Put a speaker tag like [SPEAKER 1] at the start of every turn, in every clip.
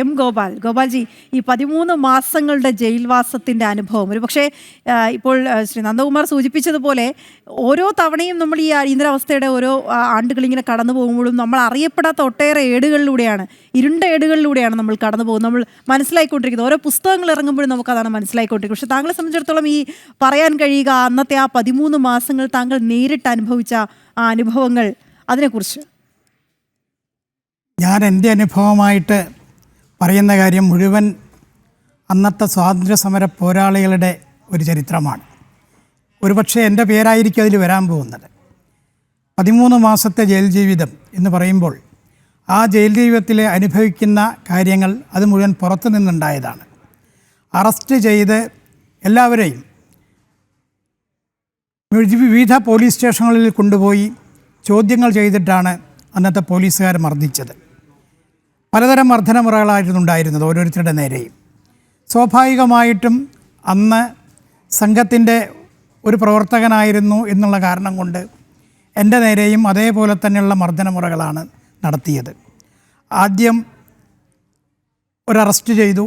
[SPEAKER 1] M Gopal. Gopalji ഈ പതിമൂന്ന് മാസങ്ങളുടെ ജയിൽവാസത്തിന്റെ അനുഭവം. ഒരു പക്ഷേ ഇപ്പോൾ ശ്രീ നന്ദകുമാർ സൂചിപ്പിച്ചതുപോലെ ഓരോ തവണയും നമ്മൾ ഈ അടിയന്തരാവസ്ഥയുടെ ഓരോ ആണ്ടുകൾ ഇങ്ങനെ കടന്നു പോകുമ്പോഴും നമ്മൾ അറിയപ്പെടാത്ത ഒട്ടേറെ ഏടുകളിലൂടെയാണ് ഇരുണ്ട ഏടുകളിലൂടെയാണ് നമ്മൾ കടന്നു പോകുന്നത്. നമ്മൾ മനസ്സിലായിക്കൊണ്ടിരിക്കുന്നത്. ഓരോ പുസ്തകങ്ങൾ ഇറങ്ങുമ്പോഴും നമുക്ക് അതാണ് മനസ്സിലായിക്കൊണ്ടിരിക്കുന്നത്. പക്ഷെ താങ്കളെ സംബന്ധിച്ചിടത്തോളം ഈ പറയാൻ കഴിയുക അന്നത്തെ ആ പതിമൂന്ന് മാസങ്ങൾ താങ്കൾ നേരിട്ട് അനുഭവിച്ച ആ അനുഭവങ്ങൾ അതിനെക്കുറിച്ച്.
[SPEAKER 2] ഞാൻ എന്റെ അനുഭവമായിട്ട് പറയുന്ന കാര്യം മുഴുവൻ അന്നത്തെ സ്വാതന്ത്ര്യ സമര പോരാളികളുടെ ഒരു ചരിത്രമാണ്. ഒരുപക്ഷെ എന്റെ പേരായിരിക്കും അതിൽ വരാൻ പോകുന്നത്. പതിമൂന്ന് മാസത്തെ ജയിൽ ജീവിതം എന്ന് പറയുമ്പോൾ ആ ജയിൽ ജീവിതത്തിൽ അനുഭവിക്കുന്ന കാര്യങ്ങൾ അത് മുഴുവൻ പുറത്തു നിന്നുണ്ടായതാണ്. അറസ്റ്റ് ചെയ്ത് എല്ലാവരെയും വിവിധ പോലീസ് സ്റ്റേഷനുകളിൽ കൊണ്ടുപോയി ചോദ്യങ്ങൾ ചെയ്തിട്ടാണ് അന്നത്തെ പോലീസുകാർ മർദ്ദിച്ചത്. പലതരം മർദ്ദനമുറകളായിരുന്നു ഉണ്ടായിരുന്നത് ഓരോരുത്തരുടെ നേരെയും. സ്വാഭാവികമായിട്ടും അന്ന് സംഘത്തിന്റെ ഒരു പ്രവർത്തകനായിരുന്നു എന്നുള്ള കാരണം കൊണ്ട് എന്റെ നേരെയും അതേപോലെ തന്നെയുള്ള മർദ്ദനമുറകളാണ് നടത്തിയത്. ആദ്യം ഒരു അറസ്റ്റ് ചെയ്തു.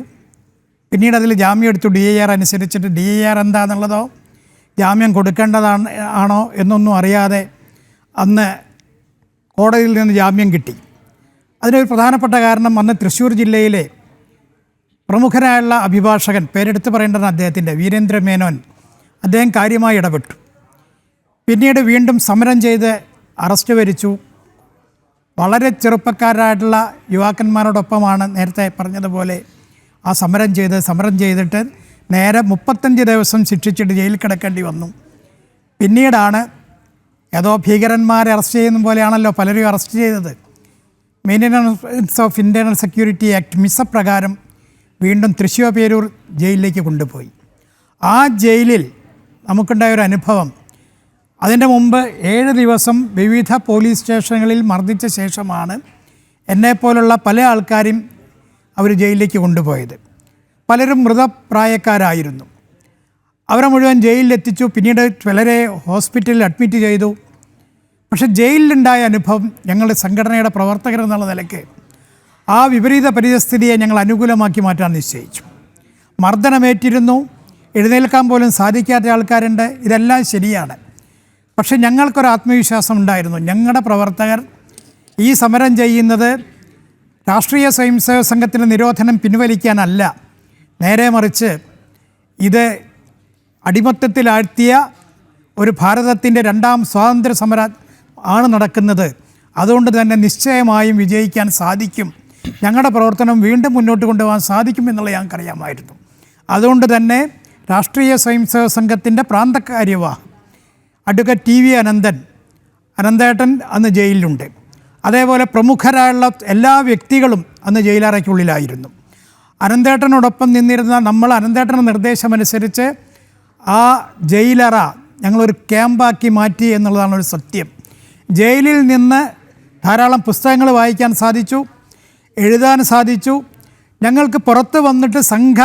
[SPEAKER 2] പിന്നീട് അതിൽ ജാമ്യം എടുത്തു. ഡി എ ആർ അനുസരിച്ചിട്ട് ഡി എ ആർ എന്താണെന്നുള്ളതോ ജാമ്യം കൊടുക്കേണ്ടതാണ് ആണോ എന്നൊന്നും അറിയാതെ അന്ന് കോടതിയിൽ നിന്ന് ജാമ്യം കിട്ടി. അതിനൊരു പ്രധാനപ്പെട്ട കാരണം അന്ന് തൃശ്ശൂർ ജില്ലയിലെ പ്രമുഖനായുള്ള അഭിഭാഷകൻ പേരെടുത്ത് പറയേണ്ടത് അദ്ദേഹത്തിന്റെ വീരേന്ദ്ര മേനോൻ. അദ്ദേഹം കാര്യമായി ഇടപെട്ടു. പിന്നീട് വീണ്ടും സമരം ചെയ്ത് അറസ്റ്റ് വരിച്ചു. വളരെ ചെറുപ്പക്കാരായിട്ടുള്ള യുവാക്കന്മാരോടൊപ്പമാണ് നേരത്തെ പറഞ്ഞതുപോലെ ആ സമരം ചെയ്ത് സമരം ചെയ്തിട്ട് നേരെ മുപ്പത്തഞ്ച് ദിവസം ശിക്ഷിച്ചിട്ട് ജയിലിൽ കിടക്കേണ്ടി വന്നു. പിന്നീടാണ് ഏതോ ഭീകരന്മാരെ അറസ്റ്റ് ചെയ്യുന്ന പോലെയാണല്ലോ പലരും അറസ്റ്റ് ചെയ്തത്. Maintenance of internal security act MISA പ്രകാരം വീണ്ടും തൃശ്ശൂർ പേരൂർ ജയിലിലേക്ക് കൊണ്ടുപോയി. ആ ജയിലിൽ നമുക്കുണ്ടായ ഒരു അനുഭവം. അതിന്റെ മുമ്പ് ഏഴ് ദിവസം വിവിധ പോലീസ് സ്റ്റേഷനുകളിൽ മർദ്ദിച്ച ശേഷമാണ് എന്നെപ്പോലുള്ള പല ആൾക്കാരും അവർ ജയിലിലേക്ക് കൊണ്ടുപോയത്. പലരും മൃതപ്രായക്കാരായിരുന്നു. അവരെ മുഴുവൻ ജയിലിലെത്തിച്ചു. പിന്നീട് ചിലരെ ഹോസ്പിറ്റലിൽ അഡ്മിറ്റ് ചെയ്തു. പക്ഷെ ജയിലിലുണ്ടായ അനുഭവം ഞങ്ങളുടെ സംഘടനയുടെ പ്രവർത്തകർ എന്നുള്ള നിലയ്ക്ക് ആ വിപരീത പരിതസ്ഥിതിയെ ഞങ്ങൾ അനുകൂലമാക്കി മാറ്റാൻ നിശ്ചയിച്ചു. മർദ്ദനമേറ്റിരുന്നു എഴുന്നേൽക്കാൻ പോലും സാധിക്കാത്ത ആൾക്കാരുണ്ട്. ഇതെല്ലാം ശരിയാണ്. പക്ഷെ ഞങ്ങൾക്കൊരു ആത്മവിശ്വാസം ഉണ്ടായിരുന്നു. ഞങ്ങളുടെ പ്രവർത്തകർ ഈ സമരം ചെയ്യുന്നത് രാഷ്ട്രീയ സ്വയംസേവക സംഘത്തിന്റെ നിരോധനം പിൻവലിക്കാനല്ല. നേരെ മറിച്ച് ഇത് അടിമത്തത്തിലാഴ്ത്തിയ ഒരു ഭാരതത്തിന്റെ രണ്ടാം സ്വാതന്ത്ര്യ സമര ആണ് നടക്കുന്നത്. അതുകൊണ്ട് തന്നെ നിശ്ചയമായും വിജയിക്കാൻ സാധിക്കും. ഞങ്ങളുടെ പ്രവർത്തനം വീണ്ടും മുന്നോട്ട് കൊണ്ടുപോകാൻ സാധിക്കും എന്നുള്ളത് ഞങ്ങൾക്കറിയാമായിരുന്നു അതുകൊണ്ട് തന്നെ രാഷ്ട്രീയ സ്വയംസേവക സംഘത്തിന്റെ പ്രാന്തകാര്യവാഹ് അഡ്വക്കേറ്റ് ടി വി അനന്തൻ അനന്തേട്ടൻ അന്ന് ജയിലിലുണ്ട്. അതേപോലെ പ്രമുഖരായുള്ള എല്ലാ വ്യക്തികളും അന്ന് ജയിലറയ്ക്കുള്ളിലായിരുന്നു. അനന്തേട്ടനോടൊപ്പം നിന്നിരുന്ന നമ്മൾ അനന്തേട്ടന്റെ നിർദ്ദേശമനുസരിച്ച് ആ ജയിലറ ഞങ്ങളൊരു ക്യാമ്പാക്കി മാറ്റി എന്നുള്ളതാണ് ഒരു സത്യം. ജയിലിൽ നിന്ന് ധാരാളം പുസ്തകങ്ങൾ വായിക്കാൻ സാധിച്ചു എഴുതാൻ സാധിച്ചു. ഞങ്ങൾക്ക് പുറത്ത് വന്നിട്ട് സംഘ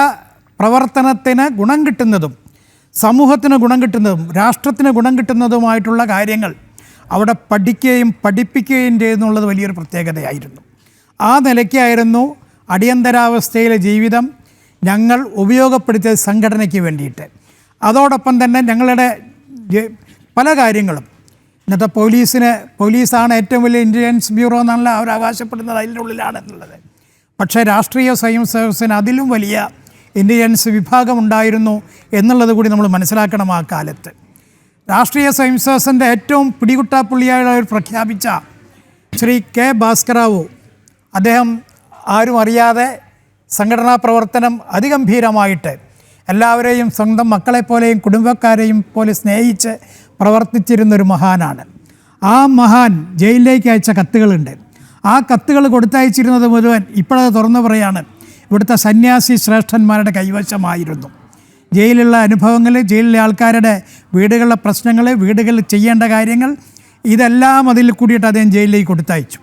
[SPEAKER 2] പ്രവർത്തനത്തിന് ഗുണം കിട്ടുന്നതും സമൂഹത്തിന് ഗുണം കിട്ടുന്നതും രാഷ്ട്രത്തിന് ഗുണം കിട്ടുന്നതുമായിട്ടുള്ള കാര്യങ്ങൾ അവിടെ പഠിക്കുകയും പഠിപ്പിക്കുകയും ചെയ്യുന്നുള്ളത് വലിയൊരു പ്രത്യേകതയായിരുന്നു. ആ നിലയ്ക്കായിരുന്നു അടിയന്തരാവസ്ഥയിലെ ജീവിതം ഞങ്ങൾ ഉപയോഗപ്പെടുത്തിയത് സംഘടനയ്ക്ക് വേണ്ടിയിട്ട്. അതോടൊപ്പം തന്നെ ഞങ്ങളുടെ പല കാര്യങ്ങളും ഇന്നത്തെ പോലീസിന് പോലീസാണ് ഏറ്റവും വലിയ ഇന്റലിജൻസ് ബ്യൂറോ എന്നുള്ള അവർ അവകാശപ്പെടുന്നത് അതിന്റെ ഉള്ളിലാണ് എന്നുള്ളത്. പക്ഷേ രാഷ്ട്രീയ സ്വയം സേവസിന് അതിലും വലിയ ഇന്റലിജൻസ് വിഭാഗമുണ്ടായിരുന്നു എന്നുള്ളത് കൂടി നമ്മൾ മനസ്സിലാക്കണം ആ കാലത്ത്. രാഷ്ട്രീയ സ്വയം സേവസിന്റെ ഏറ്റവും പിടികുട്ടാപ്പുള്ളിയായി പ്രഖ്യാപിച്ച ശ്രീ കെ ഭാസ്കറാവു അദ്ദേഹം ആരും അറിയാതെ സംഘടനാ പ്രവർത്തനം അതിഗംഭീരമായിട്ട് എല്ലാവരെയും സ്വന്തം മക്കളെപ്പോലെയും കുടുംബക്കാരെയും പോലെ സ്നേഹിച്ച് പ്രവർത്തിച്ചിരുന്നൊരു മഹാനാണ്. ആ മഹാൻ ജയിലിലേക്ക് അയച്ച കത്തുകളുണ്ട്. ആ കത്തുകൾ കൊടുത്തയച്ചിരുന്നത് മുഴുവൻ ഇപ്പോഴത് തുറന്നു പറയാണ്. ഇവിടുത്തെ സന്യാസി ശ്രേഷ്ഠന്മാരുടെ കൈവശമായിരുന്നു. ജയിലുള്ള അനുഭവങ്ങൾ ജയിലിലെ ആൾക്കാരുടെ വീടുകളിലെ പ്രശ്നങ്ങൾ വീടുകളിൽ ചെയ്യേണ്ട കാര്യങ്ങൾ ഇതെല്ലാം അതിൽ കൂടിയിട്ട് അദ്ദേഹം ജയിലിലേക്ക് കൊടുത്തയച്ചു.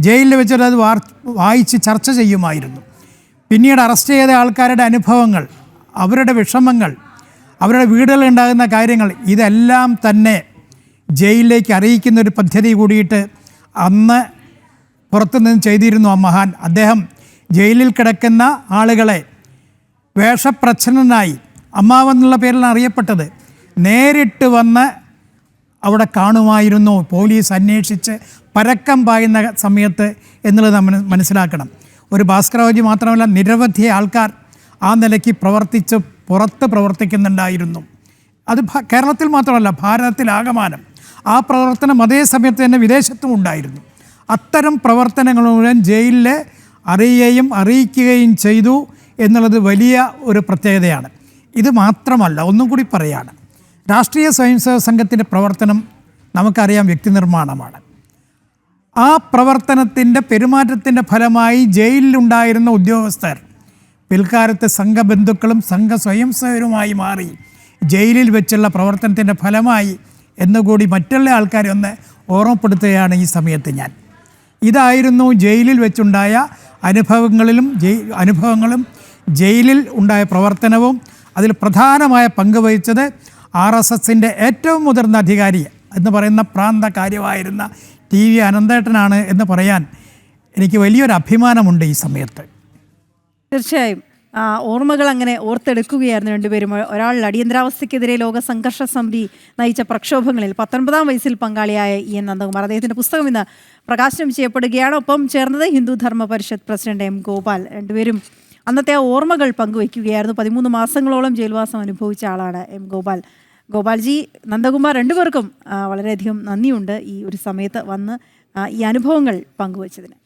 [SPEAKER 2] ജയിലിൽ വെച്ചിട്ട് അത് വാർ വായിച്ച് ചർച്ച ചെയ്യുമായിരുന്നു. പിന്നീട് അറസ്റ്റ് ചെയ്ത ആൾക്കാരുടെ അനുഭവങ്ങൾ അവരുടെ വിഷമങ്ങൾ അവരുടെ വീടുകളിൽ ഉണ്ടാകുന്ന കാര്യങ്ങൾ ഇതെല്ലാം തന്നെ ജയിലിലേക്ക് അറിയിക്കുന്ന ഒരു പദ്ധതി കൂടിയിട്ട് അന്ന് പുറത്തുനിന്ന് ചെയ്തിരുന്നു ആ മഹാൻ. അദ്ദേഹം ജയിലിൽ കിടക്കുന്ന ആളുകളെ വേഷപ്രച്ഛന്നനായി അമ്മാവെന്നുള്ള പേരിലാണ് അറിയപ്പെട്ടത് നേരിട്ട് വന്ന് അവിടെ കാണുമായിരുന്നു. പോലീസ് അന്വേഷിച്ച് പരക്കം പായുന്ന സമയത്ത് എന്നുള്ളത് നമ്മൾ മനസ്സിലാക്കണം. ഒരു ഭാസ്കരവജി മാത്രമല്ല നിരവധി ആൾക്കാർ ആ നിലയ്ക്ക് പ്രവർത്തിച്ച്. പുറത്ത് പ്രവർത്തിക്കുന്നുണ്ടായിരുന്നു. അത് കേരളത്തിൽ മാത്രമല്ല ഭാരതത്തിലാകമാനം ആ പ്രവർത്തനം അതേ സമയത്ത് തന്നെ വിദേശത്തും ഉണ്ടായിരുന്നു. അത്തരം പ്രവർത്തനങ്ങൾ മുഴുവൻ ജയിലിലെ അറിയുകയും അറിയിക്കുകയും ചെയ്തു എന്നുള്ളത് വലിയ ഒരു പ്രത്യേകതയാണ്. ഇത് മാത്രമല്ല ഒന്നും കൂടി പറയാണ്. രാഷ്ട്രീയ സ്വയംസേവക സംഘത്തിന്റെ പ്രവർത്തനം നമുക്കറിയാം വ്യക്തി നിർമ്മാണമാണ് ആ പ്രവർത്തനത്തിന്റെ പെരുമാറ്റത്തിന്റെ ഫലമായി ജയിലിലുണ്ടായിരുന്ന ഉദ്യോഗസ്ഥർ പിൽക്കാലത്ത് സംഘബന്ധുക്കളും സംഘ സ്വയം സ്വയംസേവരുമായി മാറി ജയിലിൽ വെച്ചുള്ള പ്രവർത്തനത്തിന്റെ ഫലമായി എന്നുകൂടി മറ്റുള്ള ആൾക്കാരെ ഒന്ന് ഓർമ്മപ്പെടുത്തുകയാണ് ഈ സമയത്ത് ഞാൻ. ഇതായിരുന്നു ജയിലിൽ വെച്ചുണ്ടായ അനുഭവങ്ങളിലും ജയി അനുഭവങ്ങളും ജയിലിൽ ഉണ്ടായ പ്രവർത്തനവും അതിൽ പ്രധാനമായ പങ്ക് വഹിച്ചത് ആർ എസ് എസിന്റെ ഏറ്റവും മുതിർന്ന അധികാരി എന്ന് പറയുന്ന പ്രാന്ത കാര്യമായിരുന്ന ടി വി അനന്തേട്ടനാണ് എന്ന് പറയാൻ എനിക്ക് വലിയൊരു അഭിമാനമുണ്ട് ഈ സമയത്ത്.
[SPEAKER 1] തീർച്ചയായും. ഓർമ്മകൾ അങ്ങനെ ഓർത്തെടുക്കുകയായിരുന്നു രണ്ടുപേരും. ഒരാൾ അടിയന്തരാവസ്ഥയ്ക്കെതിരെ ലോക സംഘർഷ സമിതി നയിച്ച പ്രക്ഷോഭങ്ങളിൽ പത്തൊൻപതാം വയസ്സിൽ പങ്കാളിയായ ഇ എൻ നന്ദകുമാർ. അദ്ദേഹത്തിന്റെ പുസ്തകം ഇന്ന് പ്രകാശനം ചെയ്യപ്പെടുകയാണ്. ഒപ്പം ചേർന്നത് ഹിന്ദു ധർമ്മ പരിഷത്ത് പ്രസിഡന്റ് എം ഗോപാൽ. രണ്ടുപേരും അന്നത്തെ ആ ഓർമ്മകൾ പങ്കുവയ്ക്കുകയായിരുന്നു. പതിമൂന്ന് മാസങ്ങളോളം ജയിൽവാസം അനുഭവിച്ച ആളാണ് എം ഗോപാൽ. ഗോപാൽജി നന്ദകുമാർ രണ്ടുപേർക്കും വളരെയധികം നന്ദിയുണ്ട് ഈ ഒരു സമയത്ത് വന്ന് ഈ അനുഭവങ്ങൾ പങ്കുവച്ചതിന്.